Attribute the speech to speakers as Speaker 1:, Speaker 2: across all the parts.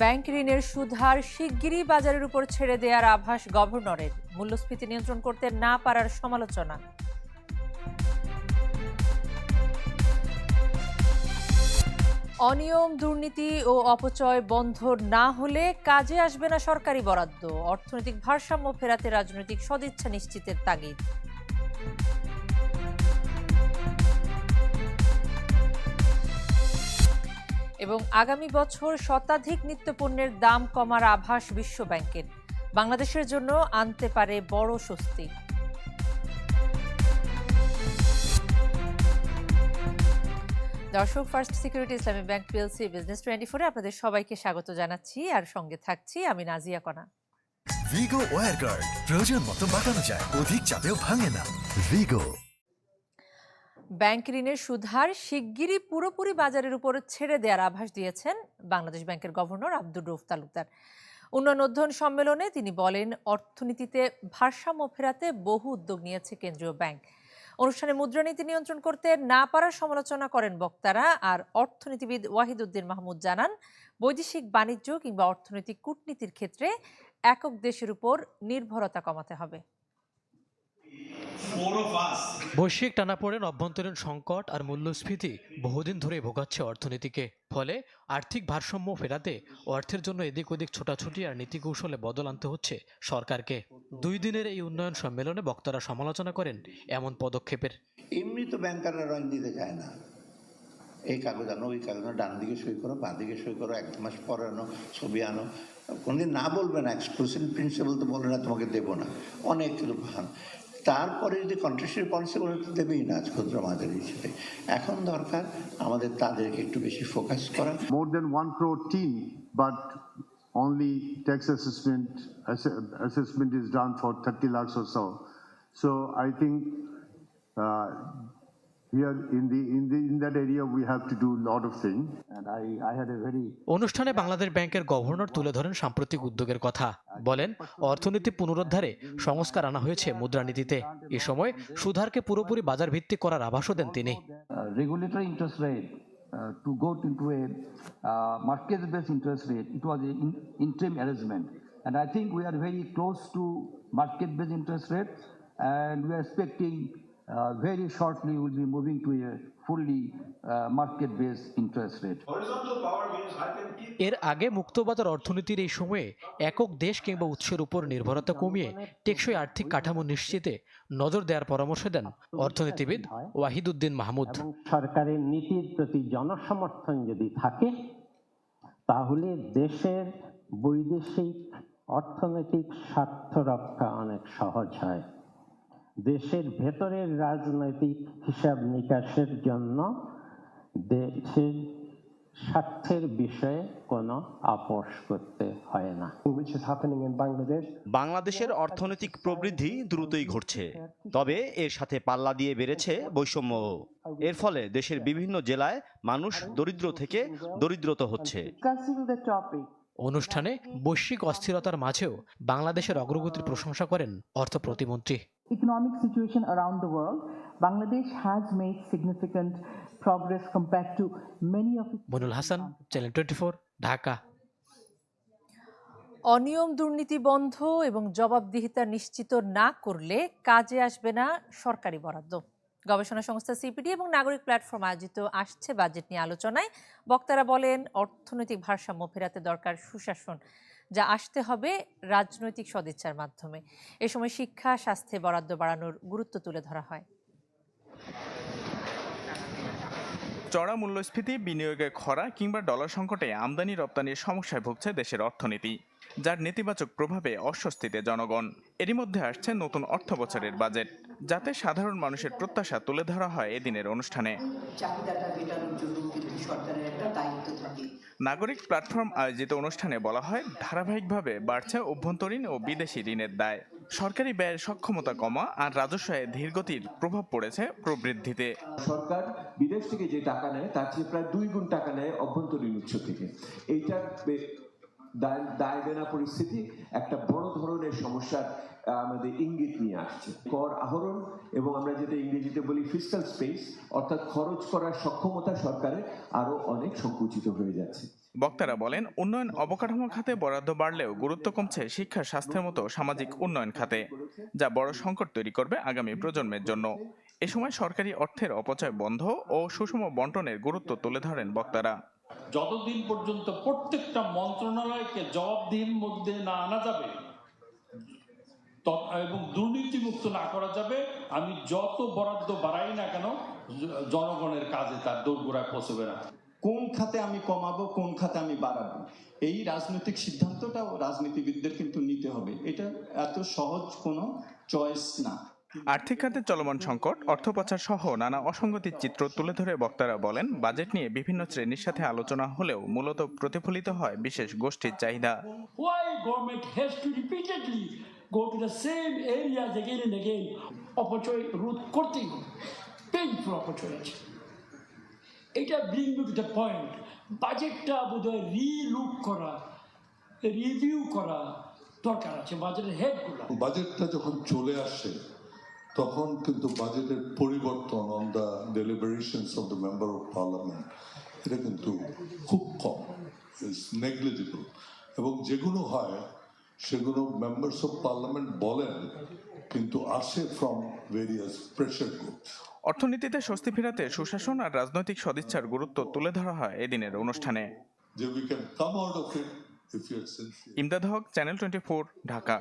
Speaker 1: Bank ঋণের সুদহার শিগগিরই বাজারের উপর ছেড়ে দেওয়ার আভাস গভর্নরের। মূল্যস্ফীতি নিয়ন্ত্রণ করতে না পারার সমালোচনা। অনিয়ম, দুর্নীতি ও অপচয় বন্ধ না হলে কাজে আসবে না সরকারি বরাদ্দ। অর্থনৈতিক ভারসাম্য ফেরাতে রাজনৈতিক সদিচ্ছা নিশ্চিতের তাগিদ। এবং আগামী বছর শতাধিক নিত্যপণ্যের দাম কমার আভাস বিশ্বব্যাংকের। বাংলাদেশের জন্য আনতে পারে বড় স্বস্তি। দর্শক first security Islami bank PLC business twenty ফোরে আপনাদের সবাইকে স্বাগত জানাচ্ছি। আর সঙ্গে থাকছি আমি নাজিয়া কণা
Speaker 2: ভিগো ওয়ার প্রয়োজন মতো বাঁকানো যায়, অধিক চাপেও ভাঙে না। ভিগো
Speaker 1: ব্যাংক ঋণের সুদহার শিগগিরই পুরোপুরি বাজারের উপর ছেড়ে দেওয়ার আভাস দিয়েছেন বাংলাদেশ ব্যাংকের গভর্নর আব্দুর রৌফ তালুকদার। উন্নয়ন অধ্যয়ন সম্মেলনে তিনি বলেন, অর্থনীতিতে ভারসাম্য ফেরাতে বহু উদ্যোগ নিয়েছে কেন্দ্রীয় ব্যাংক। অনুষ্ঠানে মুদ্রানীতি নিয়ন্ত্রণ করতে না পারার সমালোচনা করেন বক্তারা আর অর্থনীতিবিদ ওয়াহিদুদ্দিন মাহমুদ জানান, বৈদেশিক বাণিজ্য কিংবা অর্থনৈতিক কূটনীতির ক্ষেত্রে একক দেশের উপর নির্ভরতা কমাতে হবে।
Speaker 3: বৈশ্বিক টানাপোড়েন অভ্যন্তরীণ সংকট আর মূল্যস্ফীতি বহুদিন ধরে ভোগাচ্ছে অর্থনীতিকে। ফলে আর্থিক ভারসাম্য ফেরাতে অর্থের জন্য এদিক ওদিক ছোটাছুটি আর নীতিকৌশলে বদল আনতে হচ্ছে সরকারকে। দুই দিনের এই উন্নয়ন সম্মেলনে বক্তারা সমালোচনা করেন এমন পদক্ষেপের।
Speaker 4: এমনি তো ব্যাংকাররা ঋণ দিতে চায় না। এই কাগজ আনো ওই কাগজ ডান দিকে সই করো বাঁ দিকে সই করো এক মাস পর আনো ছবি আনো। কোনদিন না বলবে না এক্সক্লুসিভ প্রিন্সিপাল তো বলে না তোমাকে দেবো না। অনেক কিছু তারপরে যদি কন্ট্রাক্টের পলিসি করে দেবেই না ক্ষুদ্র মাঝারি হিসেবে এখন দরকার আমাদের তাদেরকে একটু বেশি ফোকাস করা।
Speaker 5: More then one pro team but only tax assistant assessment is done for thirty
Speaker 6: lakhs or so so I think
Speaker 3: অনুষ্ঠানে বাংলাদেশ ব্যাংকের গভর্নর তুলে ধরেন সাম্প্রতিক উদ্যোগের কথা। বলেন অর্থনীতি পুনরুদ্ধারে সংস্কার আনা হয়েছে মুদ্রানীতিতে। এ সময় সুধারকে পুরোপুরি বাজার ভিত্তিক করার আভাসও দেন তিনি।
Speaker 6: And i think we are very close to market based interest rate and we are expecting very shortly we'll be moving to a fully uh, market-based interest rate.
Speaker 3: এর আগে মুক্তবাজার অর্থনীতির এই সময়ে একক দেশ কিংবা উৎসের উপর নির্ভরতা কমিয়ে টেকসই আর্থিক কাঠামো নিশ্চিতে নজর দেওয়ার পরামর্শ দেন অর্থনীতিবিদ ওয়াহিদুদ্দিন মাহমুদ।
Speaker 7: সরকারের নীতির প্রতি জনসমর্থন যদি থাকে তাহলে দেশের বৈদেশিক অর্থনৈতিক স্বার্থ রক্ষা অনেক সহজ হয়। দেশের ভেতরের রাজনৈতিক হিসাব নিকাশের জন্য দেশের স্বার্থের বিষয়ে কোনো আপোষ করতে হয় না।
Speaker 8: Which is happening in Bangladesh.
Speaker 9: বাংলাদেশের অর্থনৈতিক প্রবৃদ্ধি দ্রুতই ঘটছে তবে এর সাথে পাল্লা দিয়ে বেড়েছে বৈষম্য। এর ফলে দেশের বিভিন্ন জেলায় মানুষ দরিদ্র থেকে দরিদ্রত হচ্ছে।
Speaker 3: অনুষ্ঠানে বৈশ্বিক অস্থিরতার মাঝেও বাংলাদেশের অগ্রগতির প্রশংসা করেন অর্থ প্রতিমন্ত্রী।
Speaker 10: Economic situation around the world, Bangladesh has made significant progress compared to many of its
Speaker 3: Monul Hasan channel twenty Dhaka
Speaker 1: অনিয়ম দুর্নীতি বন্ধ এবং জবাবদিহিতা নিশ্চিত না করলে কাজে আসবে না সরকারি বরাদ্দ। গবেষণা সংস্থা সিপিডি এবং নাগরিক প্ল্যাটফর্ম আয়োজিত আসছে বাজেট নিয়ে আলোচনায়। বক্তারা বলেন অর্থনৈতিক ভারসাম্য ফেরাতে দরকার সুশাসন। যা আসতে হবে রাজনৈতিক সদিচ্ছার মাধ্যমে। এ সময় শিক্ষা, স্বাস্থ্যে, বরাদ্দ বাড়ানোর গুরুত্ব তুলে ধরা হয়।
Speaker 11: চড়া মূল্যস্ফীতি, বিনিয়োগের খরা কিংবা ডলার সংকটে আমদানি, রপ্তানির সমস্যায় ভুগছে দেশের অর্থনীতি, যার নেতিবাচক প্রভাবে অস্বস্তিতে জনগণ। এরই মধ্যে আসছে নতুন অর্থ বছরের বাজেট। যাতে সাধারণ মানুষের প্রত্যাশা তুলে ধরা হয় এদিনের অনুষ্ঠানে। নাগরিক প্ল্যাটফর্ম আয়োজিত অনুষ্ঠানে বলা হয় ধারাবাহিকভাবে বাড়ছে অভ্যন্তরীণ ও বিদেশি ঋণের দায়। সরকারি ব্যয়ের সক্ষমতা কমা আর রাজস্ব ধীরগতির প্রভাব পড়েছে প্রবৃদ্ধিতে।
Speaker 8: সরকার বিদেশ থেকে যে টাকা নেয় তার চেয়ে প্রায় দুই গুণ টাকা নেয় অভ্যন্তরীণ উৎস থেকে। এইটার বে- দায় দেনা পরিস্থিতি একটা বড় ধরনের সমস্যার আমাদের ইঙ্গিত নিয়ে আসছে। কর আহরণ এবং আমরা যেটা ইংরেজিতে বলি ফিসকাল স্পেস অর্থাৎ খরচ করার সক্ষমতা সরকারের আরও অনেক সংকুচিত হয়ে যাচ্ছে।
Speaker 11: বক্তারা বলেন উন্নয়ন অবকাঠামো খাতে বরাদ্দ বাড়লেও গুরুত্ব কমছে শিক্ষা স্বাস্থ্যের মতো সামাজিক উন্নয়ন খাতে যা বড় সংকট তৈরি করবে আগামী প্রজন্মের জন্য। এ সময় সরকারি অর্থের অপচয় বন্ধ ও সুষম বন্টনের গুরুত্ব তুলে ধরেন বক্তারা।
Speaker 12: যতদিন পর্যন্ত প্রত্যেকটা মন্ত্রণালয়কে জবাবদিহির মধ্যে না আনা যাবে এবং দুর্নীতিমুক্ত না করা যাবে। আমি যত বরাদ্দ বাড়াই না কেন জনগণের কাজে তার দোরগোড়ায় পৌঁছবে না।
Speaker 13: কোন খাতে আমি কমাবো কোন খাতে আমি বাড়াবো? এই রাজনৈতিক সিদ্ধান্তটাও রাজনীতিবিদদের কিন্তু নিতে হবে। এটা এত সহজ কোনো চয়েস না।
Speaker 11: আর্থিক খাতে চলমান সংকট অর্থপাচার সহ নানা অসঙ্গতির চিত্র তুলে ধরে বক্তারা বলেন বাজেট নিয়ে বিভিন্ন শ্রেণির সাথে আলোচনা হলেও মূলত প্রতিফলিত হয় বিশেষ গোষ্ঠীর চাহিদা।
Speaker 12: To go to the same areas again and again. অপচয় রোধ করতেই হবে অপচয় আছে এটা ব্রিং টু দ্য পয়েন্ট বাজেটটা বোধহয় রিলুক করা রিভিউ করা দরকার আছে বাজেটের হেডগুলো
Speaker 14: বাজেটটা যখন চলে আসে, তখন কিন্তু বাজেটের পরিবর্তন on the deliberations of the member of parliament এটা কিন্তু খুব কম ইজ নেগলিজিবল এবং যেগুলো হয় সেগুলো মেম্বার্স অফ পার্লামেন্ট বলেন কিন্তু আসে ফ্রম ভেরিয়াস প্রেশার গ্রুপস
Speaker 11: অর্থনীতিতে স্বস্তি ফেরাতে সুশাসন আর রাজনৈতিক সদিচ্ছার গুরুত্ব তুলে ধরা হয় এদিনের অনুষ্ঠানে।
Speaker 14: যে we can come out of it if you are sincere
Speaker 11: Imdad Haque channel twenty Dhaka.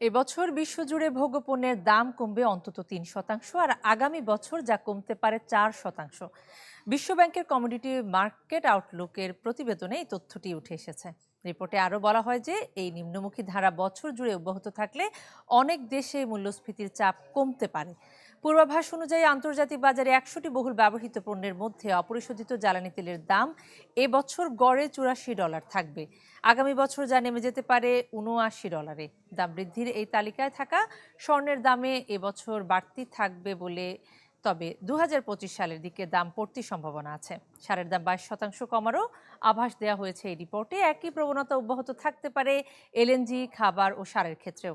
Speaker 1: এবছর বিশ্বজুড়ে ভোগ্যপণ্যের দাম কমবে অন্তত তিন শতাংশ আর আগামী বছর যা কমতে পারে চার শতাংশ। বিশ্বব্যাংকের কমোডিটি মার্কেট আউটলুকের প্রতিবেদনে এই তথ্যটি উঠে এসেছে। রিপোর্টে আরও বলা হয় যে, এই নিম্নমুখী ধারা বছর জুড়ে অব্যাহত থাকলে অনেক দেশে মূল্যস্ফীতির চাপ কমতে পারে। পূর্বাভাস অনুযায়ী আন্তর্জাতিক বাজারে একশোটি বহুল ব্যবহৃত পণ্যের মধ্যে অপরিশোধিত জ্বালানি তেলের দাম এবছর গড়ে চুরাশি ডলার থাকবে। আগামী বছর যা নেমে যেতে পারে উনআশি ডলারে। দাম বৃদ্ধির এই তালিকায় থাকা স্বর্ণের দামে এবছর বাড়তি থাকবে বলে তবে দু সালের দিকে দাম পড়তির সম্ভাবনা আছে। সারের দাম বাইশ শতাংশ কমারও আভাস দেওয়া হয়েছে এই রিপোর্টে। একই প্রবণতা অব্যাহত থাকতে পারে এলএনজি খাবার ও সারের ক্ষেত্রেও।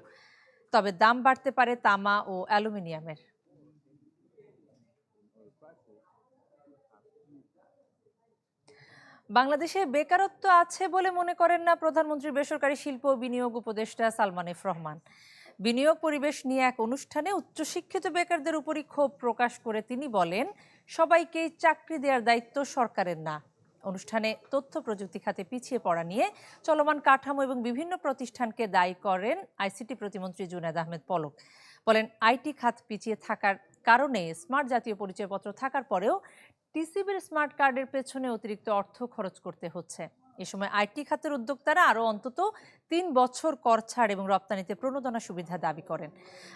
Speaker 1: তবে দাম বাড়তে পারে তামা ও অ্যালুমিনিয়ামের। বাংলাদেশে বেকারত্ব আছে বলে মনে করেন না প্রধানমন্ত্রী বেসরকারি শিল্প বিনিয়োগ উপদেষ্টা সালমান এফ রহমান। বিনিয়োগ পরিবেশ নিয়ে এক অনুষ্ঠানে উচ্চশিক্ষিত বেকারদের উপরই ক্ষোভ প্রকাশ করে তিনি বলেন সবাইকেই চাকরি দেওয়ার দায়িত্ব সরকারের না। অনুষ্ঠানে তথ্য প্রযুক্তি খাতে পিছিয়ে পড়া নিয়ে চলমান কাঠামো এবং বিভিন্ন প্রতিষ্ঠানকে দায়ী করেন আইসিটি প্রতিমন্ত্রী জুনায়দ আহমেদ পলক। বলেন, আইটি খাত পিছিয়ে থাকার কারণে স্মার্ট জাতীয় পরিচয়পত্র থাকার পরেও টিসিবির স্মার্ট কার্ডের পেছনে অতিরিক্ত অর্থ খরচ করতে হচ্ছে। এ সময় আইটি খাতের উদ্যোক্তারা আরও অন্তত তিন বছর কর ছাড় এবং রপ্তানিতে প্রণোদনা সুবিধা দাবি করেন।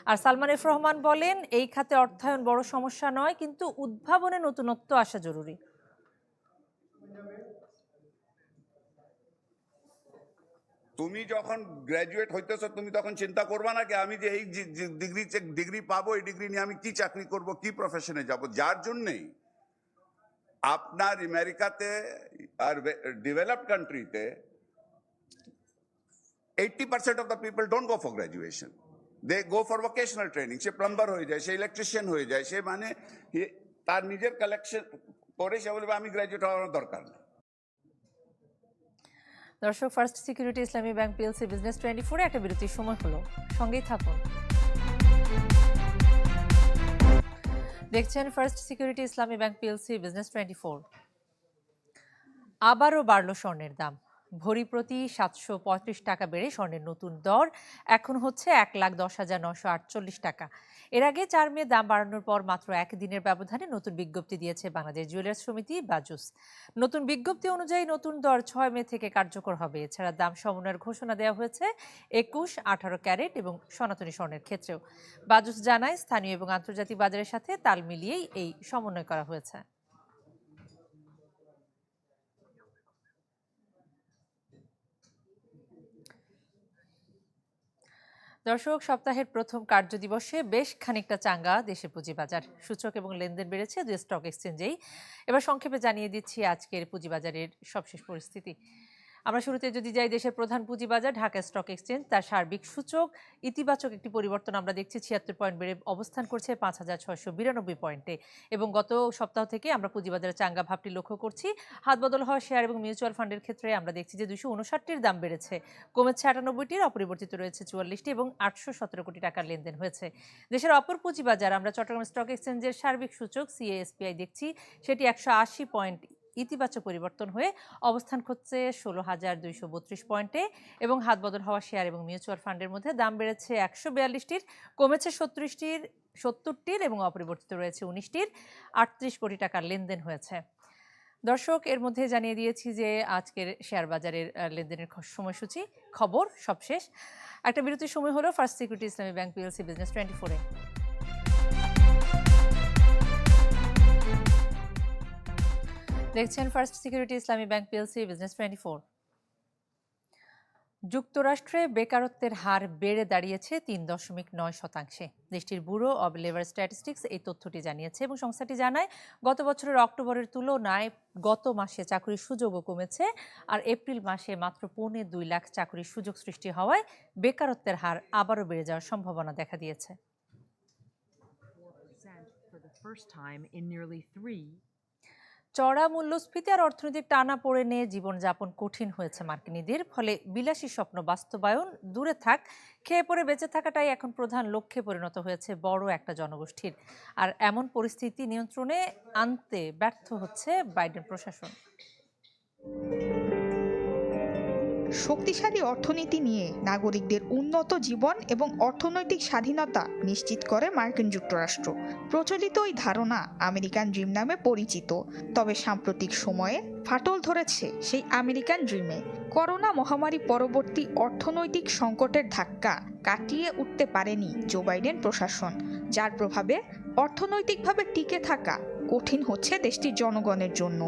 Speaker 1: আর সালমান এফ রহমান বলেন, এই খাতে অর্থায়ন বড় সমস্যা নয়, কিন্তু উদ্ভাবনে নতুনত্ব আসা জরুরি।
Speaker 15: তুমি যখন গ্র্যাজুয়েট হইতেছো, তুমি তখন চিন্তা করবা না কি, আমি যে এই ডিগ্রি ডিগ্রি পাবো, এই ডিগ্রি নিয়ে আমি কি চাকরি করব, কি প্রফেশনে যাব? যার জন্যেই আপনার আমেরিকাতে আর ডেভেলপড কান্ট্রিতে eighty percent of the people don't go for graduation they go for vocational training say plumber হয়ে যায়, সে ইলেকট্রিশিয়ান হয়ে যায়, সে মানে তার নিজের কালেকশন করে সে বলবে, আমি গ্র্যাজুয়েট হওয়ার দরকার নেই।
Speaker 1: দর্শক first security Islami bank PLC business twenty ফোরে একটা বিরতির সময় হলো। সঙ্গেই থাকুন। দেখছেন first security Islami bank PLC business twenty four আবারও বাড়ল স্বর্ণের দাম। ভরি প্রতি সাতশো পঁয়ত্রিশ টাকা বেড়ে স্বর্ণের নতুন দর এখন হচ্ছে এক লাখ দশ হাজার নশো আটচল্লিশ টাকা। এর আগে চার মে দাম বাড়ানোর পর মাত্র এক দিনের ব্যবধানে নতুন বিজ্ঞপ্তি দিয়েছে বাংলাদেশ জুয়েলার্স সমিতি বাজুস নতুন বিজ্ঞপ্তি অনুযায়ী নতুন দর ছয় মে থেকে কার্যকর হবে। এছাড়া দাম সমন্বয়ের ঘোষণা দেওয়া হয়েছে একুশ, আঠারো ক্যারেট এবং সনাতনী স্বর্ণের ক্ষেত্রেও। বাজুস জানায় স্থানীয় এবং আন্তর্জাতিক বাজারের সাথে তাল মিলিয়েই এই সমন্বয় করা হয়েছে। দর্শক, সপ্তাহের প্রথম কার্যদিবসে বেশ খানিকটা চাঙ্গা দেশে পুঁজিবাজার। সূচক এবং লেনদেন বেড়েছে দুই স্টক এক্সচেঞ্জেই এবার সংক্ষেপে জানিয়ে দিচ্ছি আজকের পুঁজিবাজারের সবশেষ পরিস্থিতি। আমরা শুরুতে যদি যাই দেশের প্রধান পুঁজিবাজার, ঢাকা স্টক এক্সচেঞ্জ তার সার্বিক সূচক, ইতিবাচক একটি পরিবর্তন আমরা দেখছি ছিয়াত্তর পয়েন্ট বেড়ে অবস্থান করছে পাঁচ হাজার ছয়শো বিরানব্বই পয়েন্টে। এবং গত সপ্তাহ থেকে আমরা পুঁজিবাজারের চাঙ্গা ভাবটি লক্ষ্য করছি। হাত বদল হওয়া শেয়ার এবং মিউচুয়াল ফান্ডের ক্ষেত্রে আমরা দেখছি যে দুশো উনষাটটির দাম বেড়েছে। কমেছে আটানব্বইটির, অপরিবর্তিত রয়েছে চুয়াল্লিশটি এবং আটশো সতেরো কোটি টাকার লেনদেন হয়েছে। দেশের অপর পুঁজিবাজার আমরা চট্টগ্রাম স্টক এক্সচেঞ্জের সার্বিক সূচক সিএএসপিআই দেখছি, সেটি একশো আশি পয়েন্ট ইতিবাচক পরিবর্তন হয়ে অবস্থান করছে ষোলো হাজার দুইশো বত্রিশ পয়েন্টে এবং হাত বদল হওয়া শেয়ার এবং মিউচুয়াল ফান্ডের মধ্যে দাম বেড়েছে একশো বিয়াল্লিশটির, কমেছে সত্তরিশটির সত্তরটির এবং অপরিবর্তিত রয়েছে উনিশটির। আটত্রিশ কোটি টাকার লেনদেন হয়েছে। দর্শক, এর মধ্যে জানিয়ে দিয়েছি যে আজকের শেয়ার বাজারের লেনদেনের সময়সূচি, খবর সবশেষ। একটা বিরতির সময় হলো first security Islami bank PLC business twenty ফোরে দেখছেন first security Islami bank PLC business twenty four যুক্তরাষ্ট্রে বেকারত্বের হার বেড়ে দাঁড়িয়েছে তিন দশমিক নয় শতাংশে। দেশটির ব্যুরো অব লেবার স্ট্যাটিস্টিক্স এই তথ্যটি জানিয়েছে এবং সংস্থাটি জানায়, গত বছরের অক্টোবরের তুলনায় গত মাসে চাকরির সুযোগও কমেছে আর এপ্রিল মাসে মাত্র পৌনে দুই লাখ চাকরির সুযোগ সৃষ্টি হওয়ায় বেকারত্বের হার আবারও বেড়ে যাওয়ার সম্ভাবনা দেখা দিয়েছে। চড়া মূল্যস্ফীতি আর অর্থনৈতিক টানা পড়ে নিয়ে জীবনযাপন কঠিন হয়েছে মার্কিনীদের ফলে বিলাসী স্বপ্ন বাস্তবায়ন দূরে থাক, খেয়ে পড়ে বেঁচে থাকাটাই এখন প্রধান লক্ষ্যে পরিণত হয়েছে বড় একটা জনগোষ্ঠীর। আর এমন পরিস্থিতি নিয়ন্ত্রণে আনতে ব্যর্থ হচ্ছে বাইডেন প্রশাসন।
Speaker 16: শক্তিশালী অর্থনীতি নিয়ে নাগরিকদের উন্নত জীবন এবং অর্থনৈতিক স্বাধীনতা নিশ্চিত করে মার্কিন যুক্তরাষ্ট্র। প্রচলিত ওই ধারণা আমেরিকান ড্রিম নামে পরিচিত, তবে সাম্প্রতিক সময়ে ফাটল ধরেছে সেই আমেরিকান ড্রিমে। করোনা মহামারী পরবর্তী অর্থনৈতিক সংকটের ধাক্কা কাটিয়ে উঠতে পারেনি জো বাইডেন প্রশাসন, যার প্রভাবে অর্থনৈতিকভাবে টিকে থাকা কঠিন হচ্ছে দেশটির জনগণের জন্য।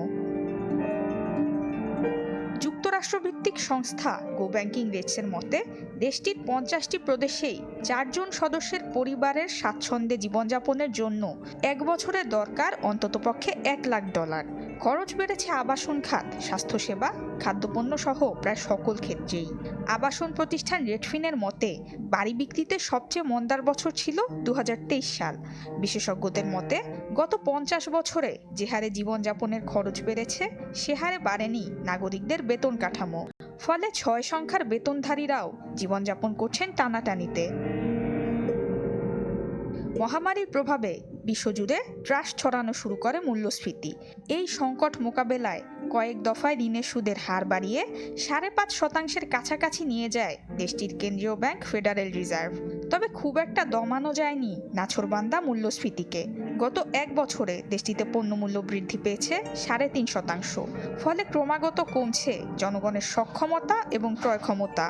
Speaker 16: যুক্তরাষ্ট্রভিত্তিক সংস্থা গো ব্যাংকিং রেটসের মতে, দেশটির পঞ্চাশটি প্রদেশেই চারজন সদস্যের পরিবারের স্বাচ্ছন্দ্যে জীবনযাপনের জন্য এক বছরের দরকার, অন্ততপক্ষে এক লাখ ডলার। খরচ বেড়েছে আবাসন খাত, স্বাস্থ্যসেবা খাদ্যপণ্য সহ প্রায় সকল ক্ষেত্রেই। আবাসন প্রতিষ্ঠান রেডফিনের মতে, বাড়ি বিক্রিতে সবচেয়ে মন্দার বছর ছিল দুহাজার তেইশ সাল। বিশেষজ্ঞদের মতে, গত পঞ্চাশ বছরে যে হারে জীবনযাপনের খরচ বেড়েছে, সে হারে বাড়েনি নাগরিকদের বেতন কাঠামো। ফলে ছয় সংখ্যার বেতনধারীরাও জীবনযাপন করছেন টানাটানিতে। মহামারীর প্রভাবে বিশ্বজুড়ে ত্রাস ছড়ানো শুরু করে মূল্যস্ফীতি। এই সংকট মোকাবেলায় কয়েক দফায় ঋণের সুদের হার বাড়িয়ে সাড়ে পাঁচ শতাংশের কাছাকাছি নিয়ে যায় দেশটির কেন্দ্রীয় ব্যাংক ফেডারেল রিজার্ভ। তবে খুব একটা দমানো যায়নি নাছরবান্দা মূল্যস্ফীতিকে। গত এক বছরে দেশটিতে পণ্যমূল্য বৃদ্ধি পেয়েছে সাড়ে তিন শতাংশ। ফলে ক্রমাগত কমছে জনগণের সক্ষমতা এবং ক্রয় ক্ষমতা।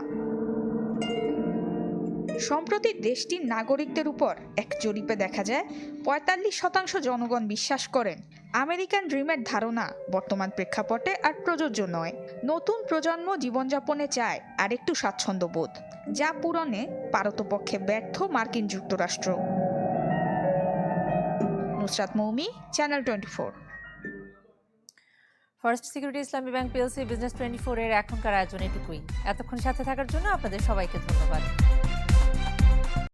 Speaker 16: সম্প্রতি দেশটির নাগরিকদের উপর এক জরিপে দেখা যায়, পঁয়তাল্লিশ শতাংশ জনগণ বিশ্বাস করেন আমেরিকান ড্রিমের ধারণা বর্তমান প্রেক্ষাপটে আর প্রযোজ্য নয়। নতুন প্রজন্ম জীবনযাপনে চায় আর আরেকটু স্বাচ্ছন্দ্যবোধ, যা পূরণে পারতপক্ষে ব্যর্থ মার্কিন যুক্তরাষ্ট্র। Nusrat Moumi channel twenty four
Speaker 1: first security Islami bank PLC business twenty four এর এখনকার আয়োজন এটুকুই। এতক্ষণ সাথে থাকার জন্য আপনাদের সবাইকে ধন্যবাদ।